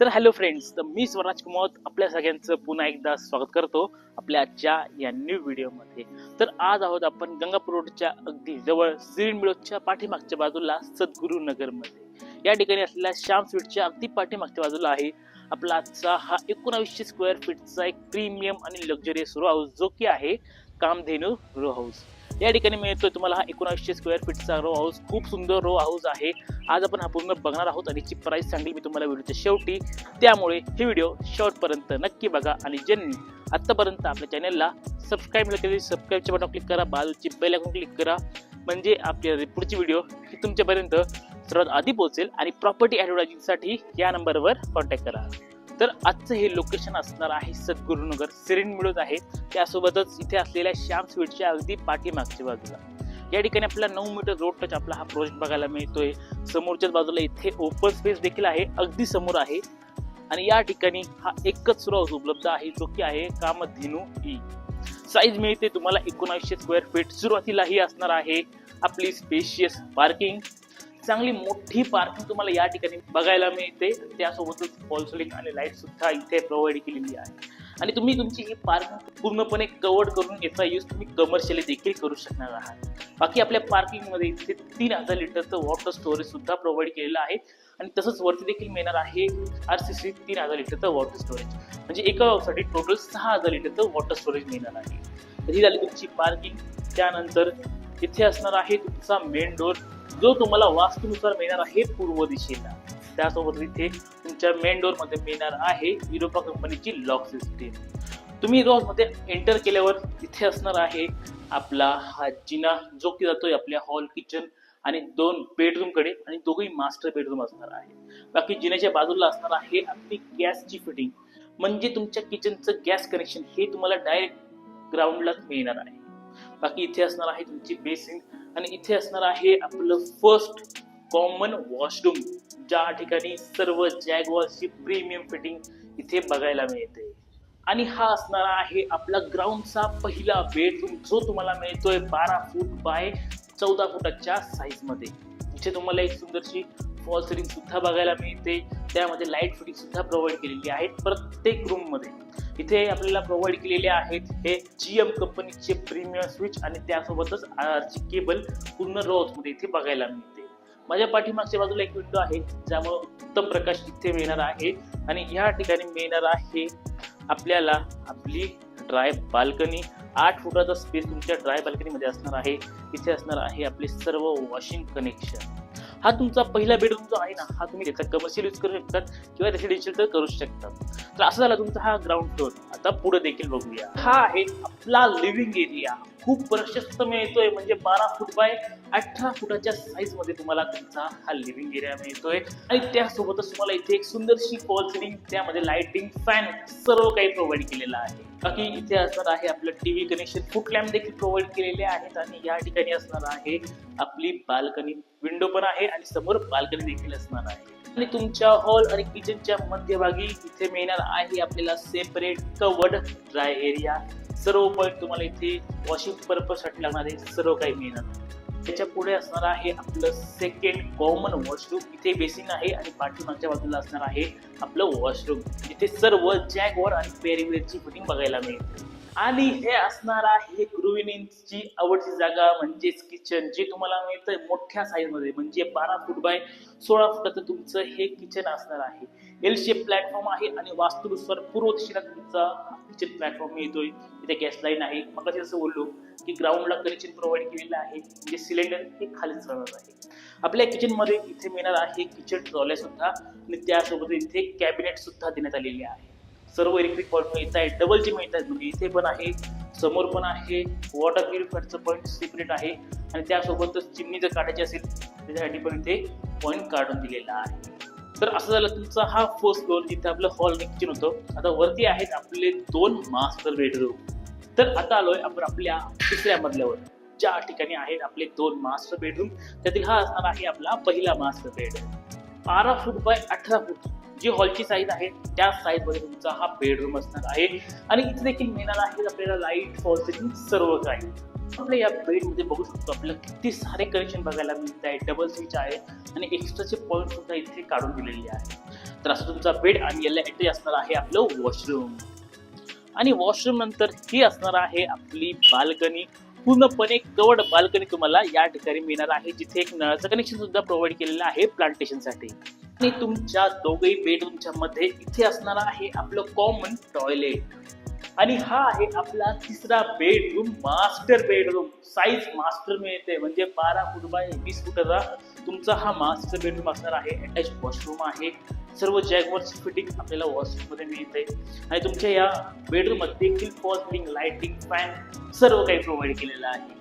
तर hello friends तर मी स्वराज कुमार आपल्या सगळ्यांचं पुन्हा एकदा स्वागत करतो आपल्या आजच्या या न्यू व्हिडिओमध्ये तर आज आहोत आपण गंगापूर रोडच्या अगदी जवळ सिरीन मिळोच्या पाठीमागच्या बाजूला सद्गुरू नगरमध्ये या ठिकाणी असलेल्या श्याम स्वीटच्या अगदी पाठीमागच्या बाजूला आहे आपला आजचा हा एकोणावीसशे स्क्वेअर फीटचा एक प्रीमियम आणि लक्झरियस रो हाऊस जो की आहे कामधेनू रो हाऊस या ठिकाणी मिळतोय तुम्हाला हा एकोणावीसशे स्क्वेअर फीटचा रो हाऊस खूप सुंदर रो हाऊस आहे. आज आपण हा पूर्ण बघणार आहोत आणि याची प्राईस सांगली मी तुम्हाला व्हिडिओच्या शेवटी. त्यामुळे हे व्हिडिओ शेवटपर्यंत नक्की बघा आणि ज्यांनी आत्तापर्यंत आपल्या चॅनलला सबस्क्राईब न केली सबस्क्राईबच्या बटन क्लिक करा बाजूची बेल आयकॉन क्लिक करा. म्हणजे आपल्या पुढची व्हिडिओ ही तुमच्यापर्यंत सर्वात आधी पोहोचेल आणि प्रॉपर्टी ॲडव्हर्टायझिंगसाठी या नंबरवर कॉन्टॅक्ट करा. तर आजचं हे लोकेशन असणार आहे सद्गुरुनगर. सिरिन मिळत आहे. त्यासोबतच इथे असलेल्या श्याम स्वीटच्या अगदी पाठीमागच्या बाजूला. या ठिकाणी आपल्याला नऊ मीटर रोड टच आपला हा प्रोजेक्ट बघायला मिळतोय. समोरच्याच बाजूला इथे ओपन स्पेस देखील आहे. अगदी समोर आहे. आणि या ठिकाणी हा एकच हाऊस उपलब्ध आहे जो की आहे कामधेनू e. ई साईज मिळते तुम्हाला एकोणावीसशे स्क्वेअर फीट सुरुवातीला ही असणार आहे आपली स्पेशियस पार्किंग चांगली मोठी पार्किंग तुम्हाला या ठिकाणी बघायला मिळते. त्यासोबतच फॉल्सलिंग आणि लाइट सुद्धा इथे प्रोव्हाइड केलेली आहे. आणि तुम्ही तुमची ही पार्किंग पूर्णपणे कवर्ड करून याचा यूज तुम्ही कमर्शियली देखील करू शकणार आहात. बाकी आपल्या पार्किंगमध्ये इथे तीन हजार लिटरचं वॉटर स्टोरेज सुद्धा प्रोव्हाइड केलेलं आहे. आणि तसंच वरती देखील मिळणार आहे आर सी सी तीन हजार लिटरचं वॉटर स्टोरेज म्हणजे एका हाऊससाठी टोटल सहा हजार लिटरचं वॉटर स्टोरेज मिळणार आहे. तर ही झाली तुमची पार्किंग त्यानंतर इथे असणार आहे तुमचा मेन डोर जो तुम्हाला वास्तुनुसार मिळणार आहे पूर्व दिशेला. त्यासोबत इथे तुमच्या मेन डोरमध्ये मिळणार आहे युरोपा कंपनीची लॉक सिस्टीम तुम्ही रोजमध्ये एंटर केल्यावर इथे असणार आहे आपला हा जिना जो की जातोय आपल्या हॉल किचन आणि दोन बेडरूमकडे आणि दोघही मास्टर बेडरूम असणार आहे बाकी जिन्याच्या बाजूला असणार आहे आपली गॅसची फिटिंग म्हणजे तुमच्या किचनचं गॅस कनेक्शन हे तुम्हाला डायरेक्ट ग्राउंडलाच मिळणार आहे. बाकी इथे असणार आहे तुमची बेसिन आणि इथे असणार आहे आपलं फर्स्ट कॉमन वॉशरूम ज्या ठिकाणी सर्व जॅगवॉलची प्रीमियम फिटिंग इथे बघायला मिळते. आणि हा असणार आहे आपला ग्राउंडचा पहिला बेडरूम जो तुम्हाला मिळतोय बारा फूट बाय चौदा फुटाच्या साईजमध्ये. इथे तुम्हाला एक सुंदरशी फॉल सिलिंग सुद्धा बघायला मिळते. त्यामध्ये लाइट फिटिंग सुद्धा प्रोव्हाइड केलेली आहे प्रत्येक रूममध्ये. इथे आपल्याला प्रोव्हाइड केलेले आहेत हे जी एम कंपनीचे प्रीमियम स्विच आणि त्यासोबतच आरची केबल पूर्ण रोजमध्ये इथे बघायला मिळते. माझ्या पाठीमागच्या बाजूला एक विंडो आहे ज्यामुळे उत्तम प्रकाश इथे मिळणार आहे. आणि या ठिकाणी मिळणार आहे आपल्याला आपली ड्राय बाल्कनी आठ फुटाचा स्पेस तुमच्या ड्राय बाल्कनीमध्ये असणार आहे. इथे असणार आहे आपले सर्व वॉशिंग कनेक्शन हा तुमचा पहिला बेडरूम जो आहे ना हा तुम्ही त्याचा कमर्शियल यूज करू शकतात किंवा रेसिडेन्शियल तर करू शकतात. तर असं झालं तुमचा हा ग्राउंड फ्लोअर आता पुढे देखील बघूया. हा आहे आपला लिव्हिंग एरिया खूप प्रशस्त मिळतोय. म्हणजे बारा फूट बाय अठरा फुटाच्या साईजमध्ये तुम्हाला तुमचा हा लिव्हिंग एरिया मिळतोय. आणि त्यासोबतच तुम्हाला इथे एक सुंदरशी फॉल सिलिंग त्यामध्ये लाइटिंग फॅन सर्व काही प्रोव्हाइड केलेलं आहे. बाकी इथे असणार आहे आपलं टीव्ही कनेक्शन फुट लॅम्प देखील प्रोव्हाइड केलेले आहेत आणि या ठिकाणी असणार आहे आपली बाल्कनी विंडो पण आहे आणि समोर बाल्कनी देखील असणार आहे. आणि तुमच्या हॉल आणि किचनच्या मध्यभागी इथे मिळणार आहे आपल्याला सेपरेट कवर्ड ड्राय एरिया सर्व पॉईंट तुम्हाला इथे वॉशिंग पर्पजसाठी लागणारे सर्व काही मिळणार. त्याच्या पुढे असणार आहे आपलं सेकंड कॉमन वॉशरूम इथे बेसिन आहे आणि पाठीमागच्या बाजूला असणार आहे आपलं वॉशरूम इथे सर्व जॅगवर आणि पेरीवेअरची फिटिंग बघायला मिळेल. आणि हे असणार आहे गृहिणींची आवडती जागा म्हणजेच किचन जे तुम्हाला मिळतं मोठ्या साईजमध्ये म्हणजे बारा फूट बाय सोळा फुटाचं तुमचं हे किचन असणार आहे. एल शेप प्लॅटफॉर्म आहे आणि वास्तुनुसार पूर्व दिशेला तुमचा किचन प्लॅटफॉर्म मिळतोय. इथे गॅस लाईन आहे. मग असं बोललो की ग्राउंडला कनेक्शन प्रोव्हाइड केलेलं आहे. म्हणजे सिलेंडर हे खालीच राहणार आहे. आपल्या किचनमध्ये इथे मिळणार आहे किचन ट्रॉल्या सुद्धा आणि त्यासोबत इथे कॅबिनेट सुद्धा देण्यात आलेले आहे. सर्व इलेक्ट्रिक पॉईंट मिळत आहे डबल जे मिळत आहेत म्हणजे इथे पण आहे समोर पण आहे वॉटर प्युरिफायरचं पॉईंट सेपरेट आहे. आणि त्यासोबतच चिमणी जर काढायची असेल त्याच्यासाठी पण इथे पॉईंट काढून दिलेला आहे. तर असं झालं तुमचा हा फर्स्ट फ्लोअर जिथे आपलं हॉल किचन होतं आता वरती आहेत आपले दोन मास्टर बेडरूम तर आता आलोय आपण आपल्या तिसऱ्या मजल्यावर. ज्या ठिकाणी आहेत आपले दोन मास्टर बेडरूम त्यातील हा असणार आहे आपला पहिला मास्टर बेड बारा फूट बाय अठरा फूट. जी हॉलची साईज आहे त्या साईजमध्ये तुमचा हा बेडरूम असणार आहे. आणि इथे देखील मिळणार आहे आपल्याला लाइट फॉल सिलिंग सर्व काही. आपल्या या बेडमध्ये बघू शकतो आपल्याला किती सारे कनेक्शन बघायला मिळत आहे. डबल स्विच आहे आणि एक्स्ट्राचे पॉईंट सुद्धा इथे काढून दिलेले आहे. तर असं तुमचा बेड आणि याला एंट्री असणार आहे आपलं वॉशरूम आणि वॉशरूम नंतर ही असणार आहे आपली बाल्कनी पूर्णपणे कवर्ड बाल्कनी तुम्हाला या ठिकाणी मिळणार आहे. जिथे एक नळाचं कनेक्शन सुद्धा प्रोव्हाइड केलेलं आहे प्लांटेशनसाठी आणि तुमच्या दोघही बेडरूमच्या मध्ये इथे असणार आहे आपलं कॉमन टॉयलेट आणि हा आहे आपला तिसरा bedroom master bedroom size master मिळते. म्हणजे बारा फूट बाय वीस फुटाचा तुमचा हा मास्टर बेडरूम असणार आहे. अटॅच वॉशरूम आहे. सर्व जॅगवरची फिटिंग आपल्याला वॉशरूममध्ये मिळते. आणि तुमच्या या बेडरूममध्ये देखील फॉल लाइटिंग फॅन सर्व काही प्रोव्हाइड केलेलं आहे.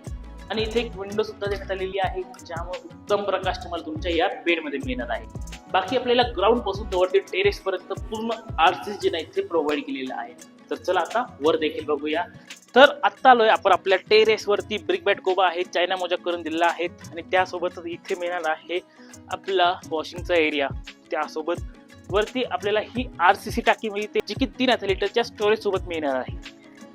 आणि इथे एक विंडो सुद्धा देण्यात आलेली आहे ज्यामुळे उत्तम प्रकाश तुम्हाला तुमच्या या बेडमध्ये मिळणार आहे. बाकी आपल्याला ग्राउंडपासून वरती टेरेस पर्यंत पूर्ण आरसीस जे नाही ते प्रोव्हाइड केलेलं आहे. तर चला आता वर देखील बघूया. तर आत्ता आलोय आपण आपल्या टेरेसवरती ब्रिक बॅट कोबा आहे चायना मोजा करून दिलेला आहे आणि त्यासोबतच इथे मिळणार आहे आपला वॉशिंगचा एरिया त्यासोबत वरती आपल्याला ही आर सी सी टाकी मिळते जी की तीन हजार लिटरच्या स्टोरेज सोबत मिळणार आहे.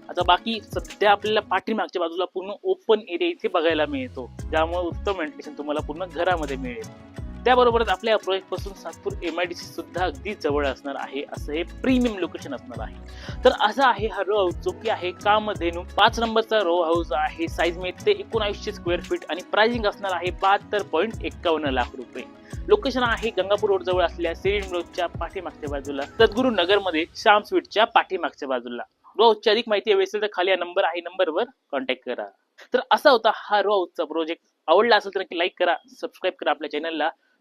आता बाकी सध्या आपल्याला पाठीमागच्या बाजूला पूर्ण ओपन एरिया इथे बघायला मिळतो. ज्यामुळे उत्तम व्हेंटिलेशन तुम्हाला पूर्ण घरामध्ये मिळेल. त्याबरोबरच आपल्या प्रोजेक्टपासून Satpur M I D C सुद्धा अगदी जवळ असणार आहे असं हे प्रीमियम लोकेशन असणार आहे. तर असा आहे हा रो हाऊस जो की आहे कामधेनू. पाच नंबरचा रो हाऊस आहे. साईज मिळते एकोणऐंशी स्क्वेअर फीट आणि प्राइसिंग असणार आहे बहात्तर पॉईंट एक्कावन्न लाख रुपये. लोकेशन आहे गंगापूर रोड जवळ असलेल्या सिरिन रोडच्या पाठीमागच्या बाजूला. सद्गुरू नगरमध्ये श्याम स्वीटच्या पाठीमागच्या बाजूला. रो हाऊसची अधिक माहिती हवी असेल तर खाली हा नंबर आहे नंबरवर कॉन्टॅक्ट करा. तर असा होता हा रो हाऊसचा प्रोजेक्ट आवडला असेल तर नक्की लाईक करा सबस्क्राईब करा आपल्या चॅनलला